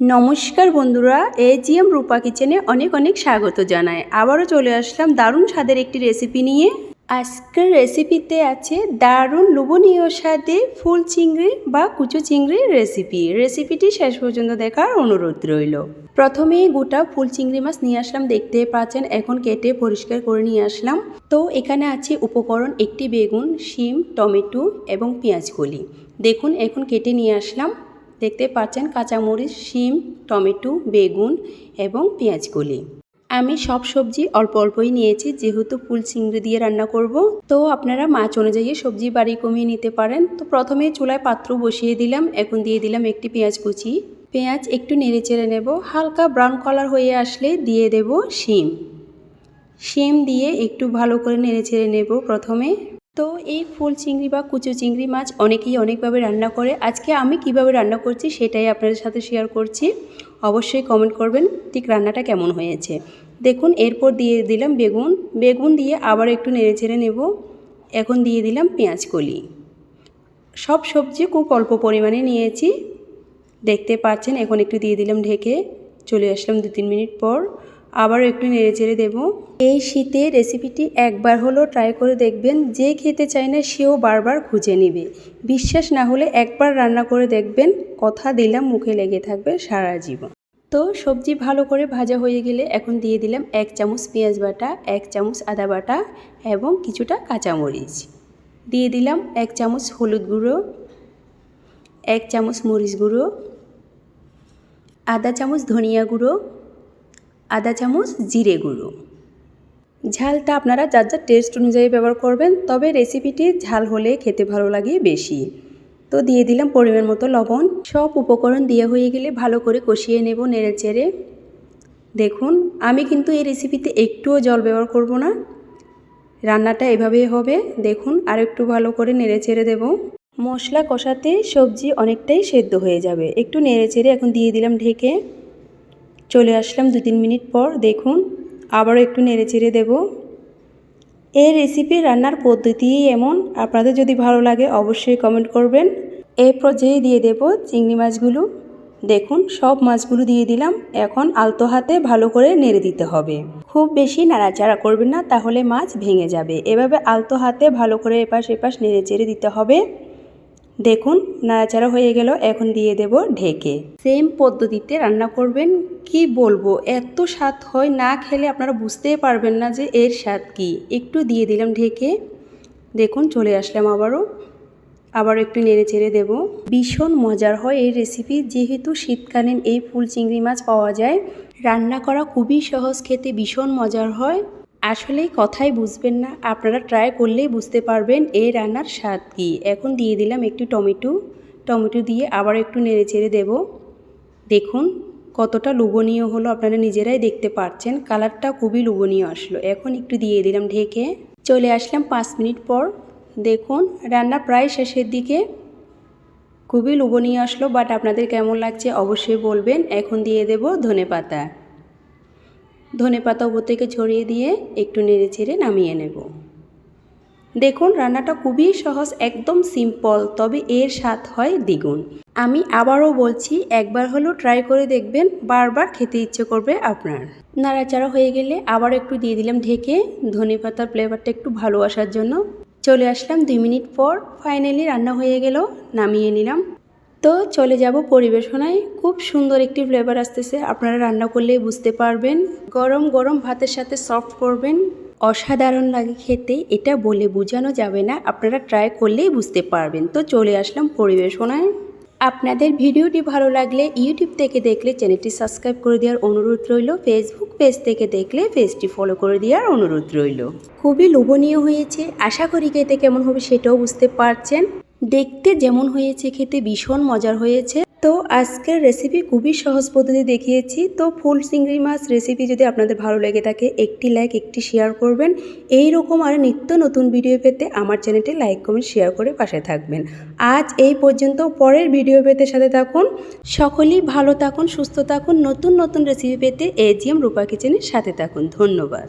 নমস্কার বন্ধুরা, এজিএম রূপা কিচেনে অনেক অনেক স্বাগত জানাই। আবারও চলে আসলাম দারুণ স্বাদের একটি রেসিপি নিয়ে। আজকের রেসিপিতে আছে দারুণ লোভনীয় স্বাদে ফুল চিংড়ি বা কুচো চিংড়ির রেসিপি। রেসিপিটি শেষ পর্যন্ত দেখার অনুরোধ রইল। প্রথমে গোটা ফুল চিংড়ি মাছ নিয়ে আসলাম, দেখতে পাচ্ছেন, এখন কেটে পরিষ্কার করে নিয়ে আসলাম। তো এখানে আছে উপকরণ একটি বেগুন, শিম, টমেটো এবং পেঁয়াজ কলি। দেখুন, এখন কেটে নিয়ে আসলাম। দেখতে পাচ্ছেন কাঁচামরিচ, শিম, টমেটো, বেগুন এবং পেঁয়াজকলি আমি সব সবজি অল্প অল্পই নিয়েছি, যেহেতু ফুল চিংড়ি দিয়ে রান্না করব। তো আপনারা মাছ অনুযায়ী সবজি বাড়ি কমিয়ে নিতে পারেন। তো প্রথমে চুলায় পাত্র বসিয়ে দিলাম। এখন দিয়ে দিলাম একটি পেঁয়াজ কুচি। পেঁয়াজ একটু নেড়ে চেড়ে নেব। হালকা ব্রাউন কালার হয়ে আসলে দিয়ে দেব শিম। শিম দিয়ে একটু ভালো করে নেড়ে চেড়ে নেব প্রথমে। তো এই ফুল চিংড়ি বা কুচো চিংড়ি মাছ অনেকেই অনেকভাবে রান্না করে। আজকে আমি কীভাবে রান্না করছি সেটাই আপনাদের সাথে শেয়ার করছি। অবশ্যই কমেন্ট করবেন, ঠিক রান্নাটা কেমন হয়েছে। দেখুন, এরপর দিয়ে দিলাম বেগুন। বেগুন দিয়ে আবার একটু নেড়ে চেড়ে নেব। এখন দিয়ে দিলাম পেঁয়াজ কলি। সব সবজি খুব অল্প পরিমাণে নিয়েছি। দেখতে পাচ্ছেন, এখন একটু দিয়ে দিলাম ঢেকে। চলে আসলাম দু তিন মিনিট পর। আবারও একটু নেড়ে চেড়ে দেবো। এই শীতে রেসিপিটি একবার হলেও ট্রাই করে দেখবেন, যে খেতে চায় না সেও বারবার খুঁজে নেবে। বিশ্বাস না হলে একবার রান্না করে দেখবেন, কথা দিলাম, মুখে লেগে থাকবে সারা জীবন। তো সবজি ভালো করে ভাজা হয়ে গেলে এখন দিয়ে দিলাম এক চামচ পেঁয়াজ বাটা, এক চামচ আদা বাটা এবং কিছুটা কাঁচামরিচ। দিয়ে দিলাম এক চামচ হলুদ গুঁড়ো, এক চামচ মরিচ গুঁড়ো, আধা চামচ ধনিয়া গুঁড়ো আধা চামচ, জিরে গুঁড়ো। ঝালটা আপনারা যার যার টেস্ট অনুযায়ী ব্যবহার করবেন, তবে রেসিপিটি ঝাল হলে খেতে ভালো লাগে বেশি। তো দিয়ে দিলাম পরিমাণ মতো লবণ। সব উপকরণ দিয়ে হয়ে গেলে ভালো করে কষিয়ে নেব নেড়ে চেড়ে দেখুন, আমি কিন্তু এই রেসিপিতে একটুও জল ব্যবহার করব না। রান্নাটা এভাবেই হবে। দেখুন আর একটু ভালো করে নেড়ে চেড়ে দেবো। মশলা কষাতে সবজি অনেকটাই সেদ্ধ হয়ে যাবে। একটু নেড়ে চেড়ে এখন দিয়ে দিলাম ঢেকে। চলে আসলাম দু তিন মিনিট পর, দেখুন, আবারও একটু নেড়ে চেড়ে দেবো। এই রেসিপি রান্নার পদ্ধতি এমন, আপনাদের যদি ভালো লাগে অবশ্যই কমেন্ট করবেন। এই পর্যায়ে দিয়ে দেব চিংড়ি মাছগুলো। দেখুন, সব মাছগুলো দিয়ে দিলাম। এখন আলতো হাতে ভালো করে নেড়ে দিতে হবে। খুব বেশি নাড়াচাড়া করবেন না, তাহলে মাছ ভেঙে যাবে। এভাবে আলতো হাতে ভালো করে এপাশ এপাশ নেড়ে চেড়ে দিতে হবে। দেখুন, নাড়াচাড়া হয়ে গেল, এখন দিয়ে দেব ঢেকে। সেম পদ্ধতিতে রান্না করবেন। কি বলব, এত স্বাদ হয়, না খেলে আপনারা বুঝতেই পারবেন না যে এর স্বাদ কি। একটু দিয়ে দিলাম ঢেকে। দেখুন, চলে আসলাম আবারও। আবার একটু নেড়ে চেড়ে দেবো। ভীষণ মজার হয় এই রেসিপি যেহেতু শীতকালীন এই ফুল চিংড়ি মাছ পাওয়া যায়। রান্না করা খুবই সহজ, খেতে ভীষণ মজার হয়। আসলে কথাই বুঝবেন না। আপনারা ট্রাই করলেই বুঝতে পারবেন এই রান্নার স্বাদ কী। এখন দিয়ে দিলাম একটু টমেটো। টমেটো দিয়ে আবার একটু নেড়ে চেড়ে দেবো। দেখুন কতটা লোভনীয় হলো আপনারা নিজেরাই দেখতে পাচ্ছেন কালারটা খুবই লোভনীয় আসলো। এখন একটু দিয়ে দিলাম ঢেকে। চলে আসলাম পাঁচ মিনিট পর। দেখুন রান্না প্রায় শেষের দিকে। খুবই লোভনীয় আসলো বাট আপনাদের কেমন লাগছে অবশ্যই বলবেন। এখন দিয়ে দেব ধনে পাতা ধনে পাতা থেকে ছড়িয়ে দিয়ে একটু নেড়ে ছেড়ে নামিয়ে নেব। দেখুন, রান্নাটা খুবই সহজ, একদম সিম্পল তবে এর স্বাদ হয় দ্বিগুণ। আমি আবারও বলছি, একবার হলেও ট্রাই করে দেখবেন, বারবার খেতে ইচ্ছে করবে আপনার। নাড়াচাড়া হয়ে গেলে আবার একটু দিয়ে দিলাম ঢেকে, ধনে পাতার ফ্লেভারটা একটু ভালো আসার জন্য। চলে আসলাম দুই মিনিট পর ফাইনালি রান্না হয়ে গেল, নামিয়ে নিলাম। তো চলে যাব পরিবেশনায়। খুব সুন্দর একটি ফ্লেভার আসতেছে। আপনারা রান্না করলেই বুঝতে পারবেন। গরম গরম ভাতের সাথে সফট করবেন। অসাধারণ লাগে খেতে, এটা বলে বোঝানো যাবে না। আপনারা ট্রাই করলেই বুঝতে পারবেন। তো চলে আসলাম পরিবেশনায়। আপনাদের ভিডিওটি ভালো লাগলে ইউটিউব থেকে দেখলে চ্যানেলটি সাবস্ক্রাইব করে দেওয়ার অনুরোধ রইল। ফেসবুক পেজ থেকে দেখলে পেজটি ফলো করে দেওয়ার অনুরোধ রইল। খুবই লোভনীয় হয়েছে। আশা করি খেতে কেমন হবে সেটাও বুঝতে পারছেন। দেখতে যেমন হয়েছে, খেতে ভীষণ মজার হয়েছে। তো আজকের রেসিপি খুবই সহজ পদ্ধতি দেখিয়েছি। তো ফুল চিংড়ি মাছ রেসিপি যদি আপনাদের ভালো লেগে থাকে, একটি লাইক একটি শেয়ার করবেন। এই রকম আর নিত্য নতুন ভিডিও পেতে আমার চ্যানেলটি লাইক কমেন্ট শেয়ার করে পাশে থাকবেন। আজ এই পর্যন্ত, পরের ভিডিও পেতে সাথে থাকুন। সকলেই ভালো থাকুন, সুস্থ থাকুন। নতুন নতুন রেসিপি পেতে এজিএম রূপা কিচেনের সাথে থাকুন। ধন্যবাদ।